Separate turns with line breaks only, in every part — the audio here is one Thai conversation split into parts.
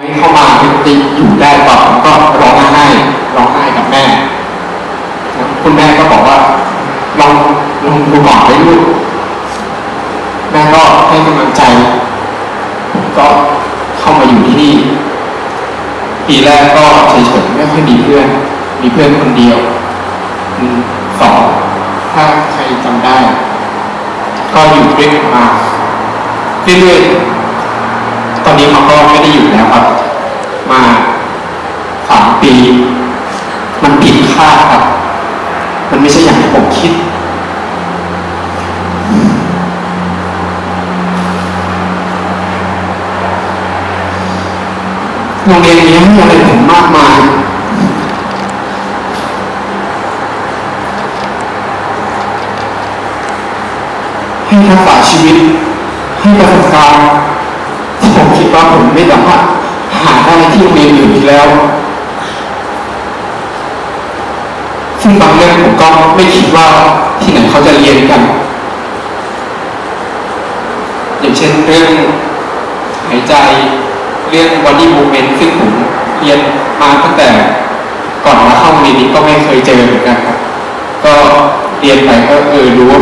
ให้เข้ามาติอยู่ได้ก่อนก็ร้องไห้ร้องไห้กับแม่นะคุณแม่ก็บอกว่าลองลองดูก่อนได้ลูกแม่ก็ให้กำลังใจผมก็เข้ามาอยู่ที่นี่ปีแรกก็เฉยๆไม่ค่อยมีเพื่อน มีเพื่อนคนเดียวสองถ้าใครจำได้ ก็อยู่ด้วยกันมาเรื่อยๆ ตอนนี้เขาก็ไม่ได้อยู่แล้วครับ มาสามปี มันผิดคาดครับ มันไม่ใช่อย่างที่ผมคิด โรงเรียนนี้ให้อะไรผมมากมายให้ทักษะชีวิต ให้ประสบการณ์ที่ผมคิดว่าผมไม่สามารถหาได้ที่โรงเรียนอื่นอีกแล้ว ซึ่งบางเรื่องผมก็ไม่คิดว่าที่ไหนเขาจะเรียนกัน อย่างเช่นเรื่องหายใจเรื่อง body movement ซึ่งผมเรียนมาตั้งแต่ก่อนมาเข้าเรียนนี้ก็ไม่เคยเจอเหมือนกันครับก็เรียนไปก็เออรู้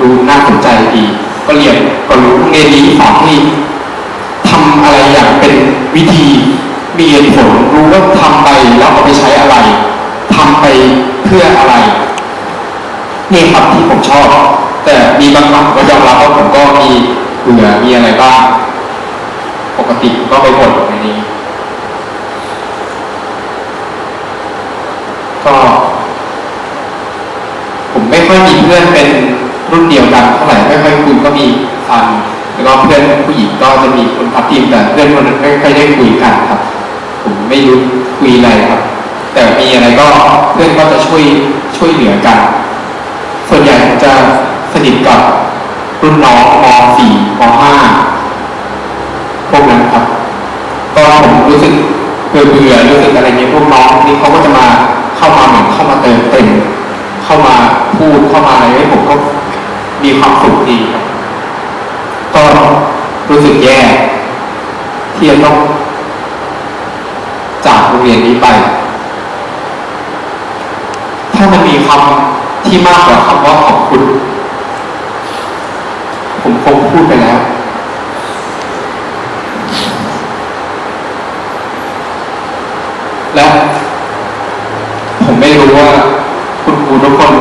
รู้น่าสนใจดี ก็เรียนก็รู้งเรียนนี้สอนให้ทำอะไรอย่างเป็นวิธีมีเหตุผลรู้ว่าทำไปแล้วเอาไปใช้อะไรทำไป พื่ออะไรนี่ครับที่ผมชอบ แต่มีบางครั้งผมก็ยอมรับว่าผมก็มีเบื่อมีอะไรบ้าง ปกติก็ไปบ่นในนี้ ก็ ผมไม่ค่อยมีเพื่อนเป็นรุ่นเดียวกันเท่าไหร่ไม่ค่อยคุยก็มีฟันแล้วก็เพื่อนผู้หญิงก็จะมีคนทับทีมแต่เพื่อนคนนั้นไม่ค่อยได้คุยกันครับ ผมไม่รู้คุยอะไรครับ แต่มีอะไรก็เพื่อนก็จะช่วยช่วยเหลือกัน ส่วนใหญ่ผมจะสนิทกับรุ่นน้องม .4 ม .5 พวกนั้นครับก็ผมรู้สึกเบื่อเบื่อรู้สึกอะไรเงี้ยพวกน้องนี่เขาก็จะมาเข้ามาเหมือนเข้ามาเติมเต็ม เข้ามาพูดเข้ามาอะไรให้ผมก็มีความสุขดีครับก็รู้สึกแย่ที่จะต้องจากโรงเรียนนี้ไป ถ้ามันมีคำที่มากกว่าคำว่าขอบคุณ ผมคงพูดไปแล้ว และผมไม่รู้ว่าคุณครูทุกคน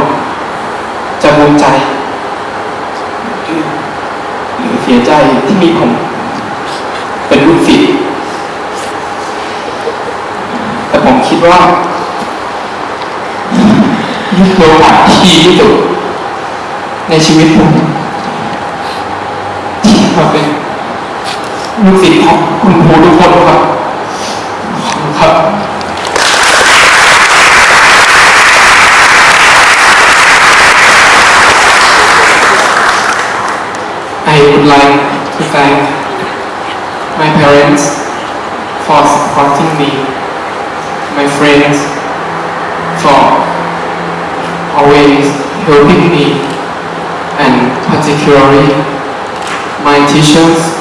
จะภูมิใจหรือเสียใจที่มีผมเป็นลูกศิษย์แต่ผมคิดว่า นี่คือโอกาที่ดีที่สุดในชีวิตผมที่มาเป็นลูกศิษย์ของคุณครูทุกคนครับขอบคุณครับ I would like to thank my parents for supporting me, my friends helping me, and particularly my teachers